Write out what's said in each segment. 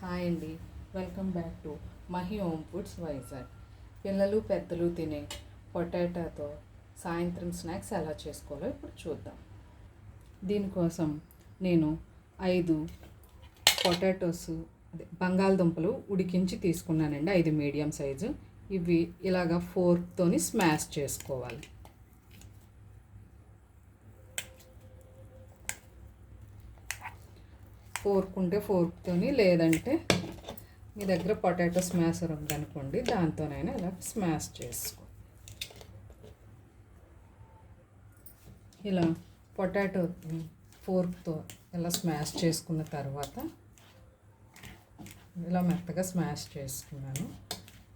Hi అండి. Welcome back to Mahi home foods Vizag. పిల్లలు పెద్దలు తినే పొటాటోతో సాయంత్రం స్నాక్స్ ఎలా చేసుకోవాలో ఇప్పుడు చూద్దాం. దీనికోసం నేను ఐదు పొటాటోస్ అదే బంగాళదుంపలు ఉడికించి తీసుకున్నానండి ఐదు మీడియం సైజు. ఇవి ఇలాగ ఫోర్క్తోని స్మాష్ చేసుకోవాలి. ఫోర్క్ ఉంటే ఫోర్క్తోని లేదంటే మీ దగ్గర పొటాటో స్మాషర్ ఉందనుకోండి దాంతోనైనా ఇలా స్మాష్ చేసుకో. ఇలా పొటాటో ఫోర్క్తో ఇలా స్మాష్ చేసుకున్న తర్వాత ఇలా మెత్తగా స్మాష్ చేసుకున్నాను.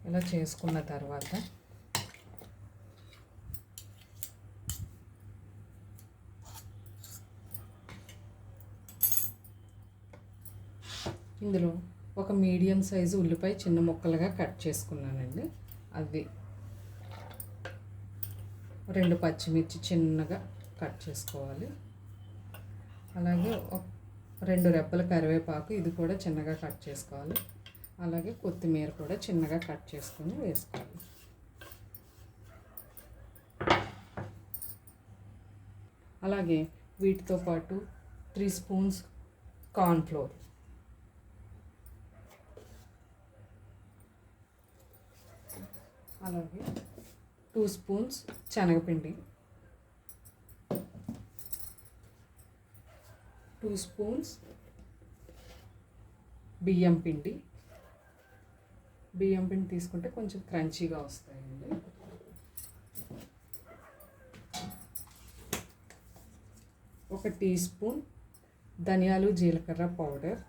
ఇలా చేసుకున్న తర్వాత ఇందులో ఒక మీడియం సైజు ఉల్లిపాయ చిన్న ముక్కలుగా కట్ చేసుకున్నానండి. అది రెండు పచ్చిమిర్చి చిన్నగా కట్ చేసుకోవాలి. అలాగే రెండు రెబ్బల కరివేపాకు ఇది కూడా చిన్నగా కట్ చేసుకోవాలి. అలాగే కొత్తిమీర కూడా చిన్నగా కట్ చేసుకొని వేసుకోవాలి. అలాగే వీటితో పాటు త్రీ స్పూన్స్ కార్న్ఫ్లోర్ అలాగే టూ స్పూన్స్ శనగపిండి. టూ స్పూన్స్ బియ్యం పిండి. బియ్యం పిండి తీసుకుంటే కొంచెం క్రంచీగా వస్తాయండి. ఒక టీ స్పూన్ ధనియాలు జీలకర్ర పౌడర్.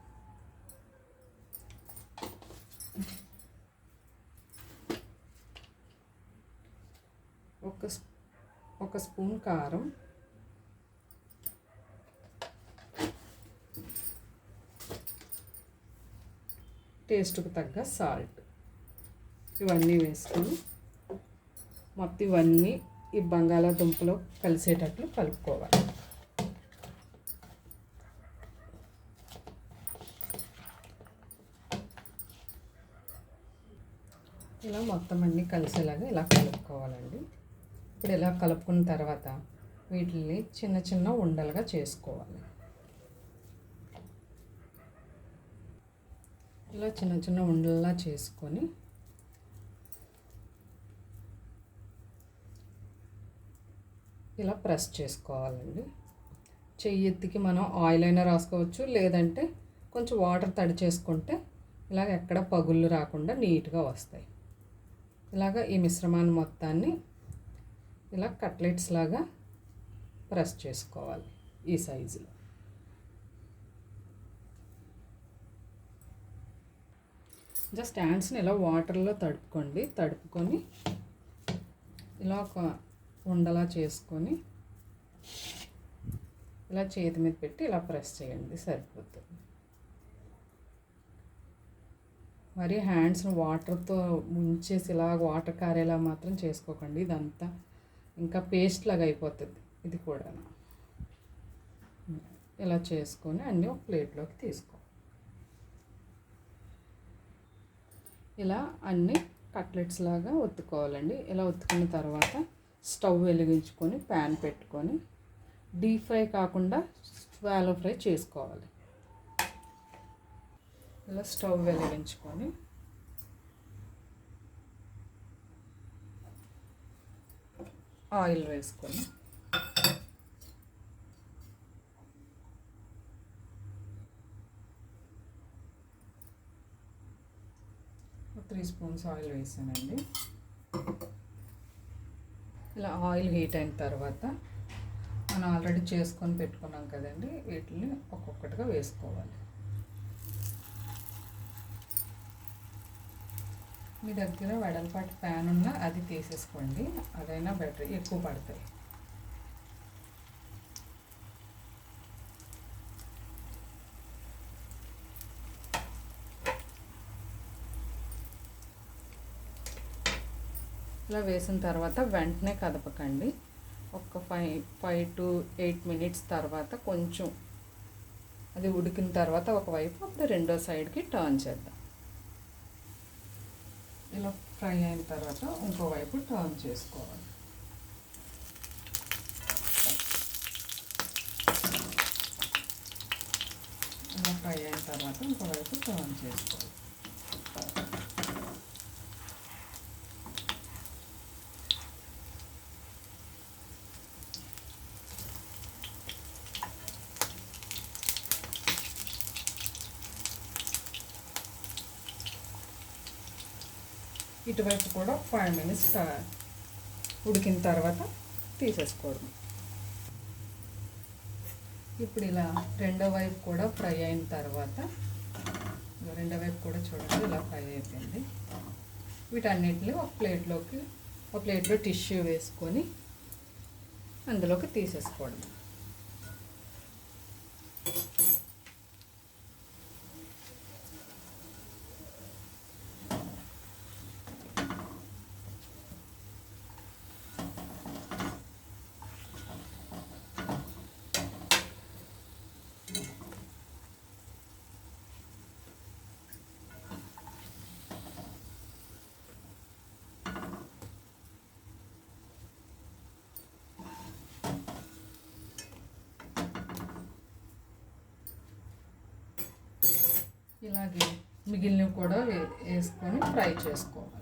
ఒక ఒక స్పూన్ కారం. టేస్ట్కి తగ్గ సాల్ట్. ఇవన్నీ వేసుకొని మొత్తం ఇవన్నీ ఈ బంగాళాదుంపలో కలిసేటట్లు కలుపుకోవాలి. ఇలా మొత్తం అన్నీ కలిసేలాగా ఇలా కలుపుకోవాలండి. ఇప్పుడు ఇలా కలుపుకున్న తర్వాత వీటిని చిన్న చిన్న ఉండలుగా చేసుకోవాలి. ఇలా చిన్న చిన్న ఉండల్లా చేసుకొని ఇలా ప్రెస్ చేసుకోవాలండి. చెయ్యి ఎత్తికి మనం ఆయిల్ అయినా రాసుకోవచ్చు లేదంటే కొంచెం వాటర్ తడి చేసుకుంటే ఇలాగ ఎక్కడ పగుళ్ళు రాకుండా నీట్గా వస్తాయి. ఇలాగ ఈ మిశ్రమాన్ని మొత్తాన్ని ఇలా కట్లెట్స్ లాగా ప్రెస్ చేసుకోవాలి ఈ సైజులో. జస్ట్ హ్యాండ్స్ని ఇలా వాటర్లో తడుపుకోండి. తడుపుకొని ఇలా ఒక ఉండలా చేసుకొని ఇలా చేతి మీద పెట్టి ఇలా ప్రెస్ చేయండి సరిపోతుంది. మరి హ్యాండ్స్ని వాటర్తో ముంచేసి ఇలా వాటర్ కారేలా మాత్రం చేసుకోకండి. ఇదంతా ఇంకా పేస్ట్ లాగా అయిపోతుంది. ఇది కూడా ఇలా చేసుకొని అన్నీ ఒక ప్లేట్లోకి తీసుకో. ఇలా అన్నీ కట్లెట్స్ లాగా ఒత్తుకోవాలండి. ఇలా ఒత్తుకున్న తర్వాత స్టవ్ వెలిగించుకొని ప్యాన్ పెట్టుకొని డీప్ ఫ్రై కాకుండా స్వాలో ఫ్రై చేసుకోవాలి. ఇలా స్టవ్ వెలిగించుకొని ఆయిల్ వేసుకొని త్రీ స్పూన్స్ ఆయిల్ వేసానండి. ఇలా ఆయిల్ హీట్ అయిన తర్వాత మనం ఆల్రెడీ చేసుకొని పెట్టుకున్నాం కదండి వీటిని ఒక్కొక్కటిగా వేసుకోవాలి. మీ దగ్గర వెడల్పాటి ప్యాన్ ఉన్నా అది తీసేసుకోండి. అదైనా బెటర్ ఎక్కువ పడతాయి. ఇలా వేసిన తర్వాత వెంటనే కదపకండి. ఒక five five to eight minutes తర్వాత కొంచెం అది ఉడికిన తర్వాత ఒకవైపు అప్పుడు రెండో సైడ్కి టర్న్ చేద్దాం. ఇలా ఫ్రై అయిన తర్వాత ఇంకోవైపు టర్న్ చేసుకోవాలి. ఇలా ఫ్రై అయిన తర్వాత ఇంకోవైపు టర్న్ చేసుకోవాలి. ఇటువైపు కూడా ఫైవ్ మినిట్స్ ఉడికిన తర్వాత తీసేసుకోవడం ఇప్పుడు ఇలా రెండో వైపు కూడా ఫ్రై అయిన తర్వాత రెండో వైపు కూడా చూడండి ఇలా ఫ్రై అయిపోయింది. వీటన్నిటిని ఒక ప్లేట్లోకి ఒక ప్లేట్లో టిష్యూ వేసుకొని అందులోకి తీసేసుకోవడం ఇలాగే మిగిలినవి కూడా వే- వేసుకొని ఫ్రై చేసుకోవాలి.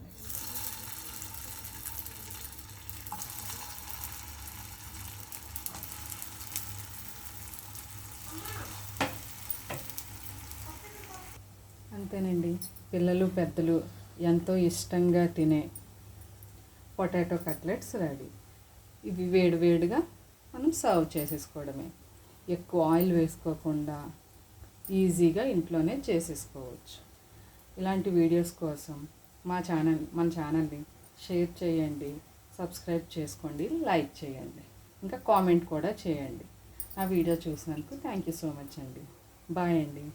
అంతేనండి. పిల్లలు పెద్దలు ఎంతో ఇష్టంగా తినే పొటాటో కట్లెట్స్ రెడీ. ఇవి వేడివేడిగా మనం సర్వ్ చేసేసుకోవడమే. ఎక్కువ ఆయిల్ వేసుకోకుండా ఈజీగా ఇంట్లోనే చేసేసుకోవచ్చు. ఇలాంటి వీడియోస్ కోసం మా ఛానల్ మన ఛానల్ని షేర్ చేయండి సబ్స్క్రైబ్ చేసుకోండి లైక్ చేయండి ఇంకా కామెంట్ కూడా చేయండి. నా వీడియో చూసినందుకు థ్యాంక్ యూ సో మచ్ అండి. బాయ్ అండి.